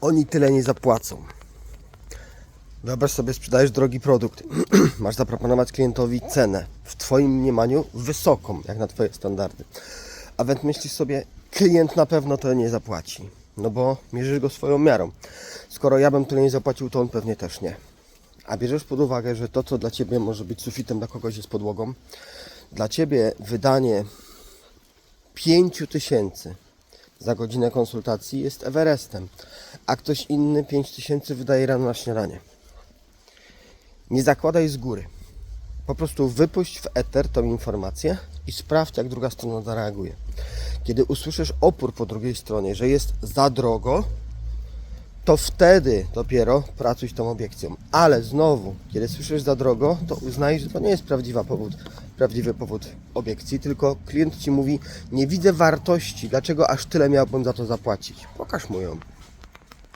oni tyle nie zapłacą. Wyobraź sobie, sprzedajesz drogi produkt. Masz zaproponować klientowi cenę, w Twoim mniemaniu wysoką, jak na Twoje standardy. A więc myślisz sobie, klient na pewno to nie zapłaci. No bo mierzysz go swoją miarą. Skoro ja bym tyle nie zapłacił, to on pewnie też nie. A bierzesz pod uwagę, że to, co dla Ciebie może być sufitem, dla kogoś jest podłogą. Dla Ciebie wydanie 5 tysięcy za godzinę konsultacji jest Everestem, a ktoś inny 5 tysięcy wydaje rano na śniadanie. Nie zakładaj z góry. Po prostu wypuść w eter tą informację i sprawdź, jak druga strona zareaguje. Kiedy usłyszysz opór po drugiej stronie, że jest za drogo, to wtedy dopiero pracuj z tą obiekcją. Ale znowu, kiedy słyszysz za drogo, to uznaj, że to nie jest prawdziwa powód, prawdziwy powód obiekcji, tylko klient ci mówi, nie widzę wartości, dlaczego aż tyle miałbym za to zapłacić. Pokaż mu ją.